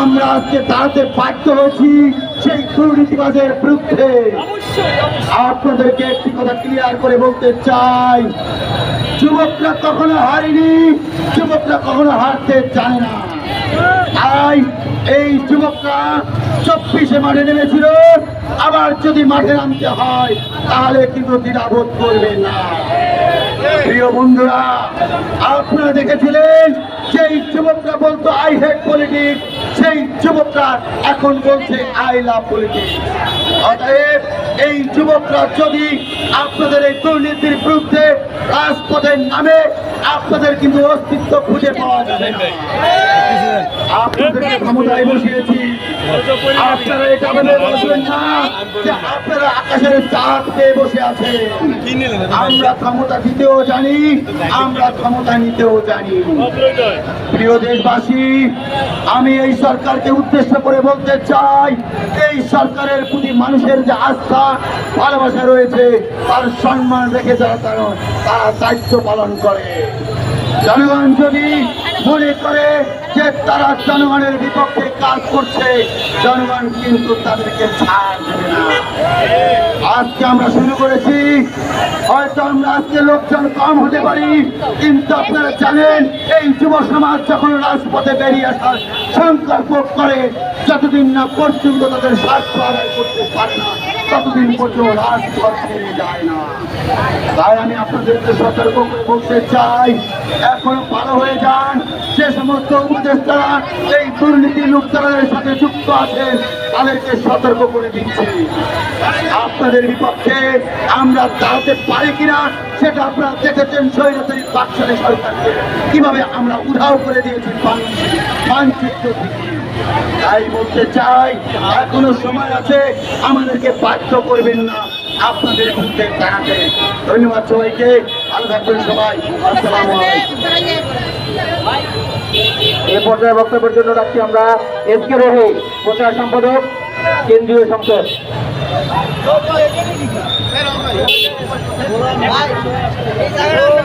আমরা আজকে দাঁড়াতে বাধ্য হয়েছি। সেই দুর্নীতিবাজের বিরুদ্ধে আপনাদেরকে একটি কথা ক্লিয়ার করে বলতে চাই। যুবকরা কখনো হারেনি যুবকরা কখনো হারতে জানে না। তাই এই যুবকরা চব্বিশে মাঠে নেমেছিল আবার যদি মাঠে নামতে হয় তাহলে কিন্তু দ্বিধাবোধ করবে না। প্রিয় বন্ধুরা আপনারা দেখেছিলেন সেই যুবকরা বলতো আই হেট পলিটিক্স সেই যুবকরা এখন বলছে আই লাভ পলিটিক্স অতএব এই যুবকরা যদি আপনাদের এই দুর্নীতির বিরুদ্ধে রাজপথের নামে আপনাদের কিন্তু অস্তিত্ব খুঁজে পাওয়া যাবে আপনাদেরকে ক্ষমতায় বসিয়েছি। এটা না আপনারা আকাশের বসে আছেন। আমরা ক্ষমতা জানি, আমরা ক্ষমতা নিতেও জানি। প্রিয় দেশবাসী, আমি এই সরকারকে উদ্দেশ্য করে বলতে চাই, এই সরকারের প্রতি মানুষের যে আস্থা, ভালোবাসা রয়েছে, তার সম্মান রেখে যারা তারা দায়িত্ব পালন করে। জনগণ যদি মনে করে যে তারা জনগণের বিপক্ষে কাজ করছে জনগণ কিন্তু তাদেরকে ছাড় দেবে না। আজকে আমরা শুরু করেছি। হয়তো আমরা আজকে লোকজন কম হতে পারি, কিন্তু আপনারা জানেন, এই যুব সমাজ যখন রাজপথে বেরিয়ে আসার সংকল্প করে, যতদিন না পর্যন্ত তাদের স্বার্থ আদায় করতে পারে না, ততদিন পর্যন্ত রাজপথ ছেড়ে যায় না। তাই আমি আপনাদেরকে সতর্ক করে বলতে চাই, এখনও ভালো হয়ে যান, যে সমস্ত উপদেষ্টারা, এই দুর্নীতি লুপ্তারের সাথে যুক্ত আছেন, তাদেরকে সতর্ক করে দিচ্ছি। আপনাদের বিপক্ষে আমরা দাঁড়াতে পারি কিনা সেটা আপনারা দেখেছেন স্বৈরাচারী বাক্সারে সরকারকে। কীভাবে আমরা উধাও করে দিয়েছি তাই বলতে চাই, এখনও সময় আছে, আমাদেরকে বাধ্য করবেন না আপনাদের বিরুদ্ধে দাঁড়াতে। ধন্যবাদ সবাইকে, ভালো থাকবেন সবাই। আসসালামু এই পর্যায়ে বক্তব্যের জন্য রাখছি আমরা এস কে রোহে প্রচার সম্পাদক কেন্দ্রীয় সংসদ। এই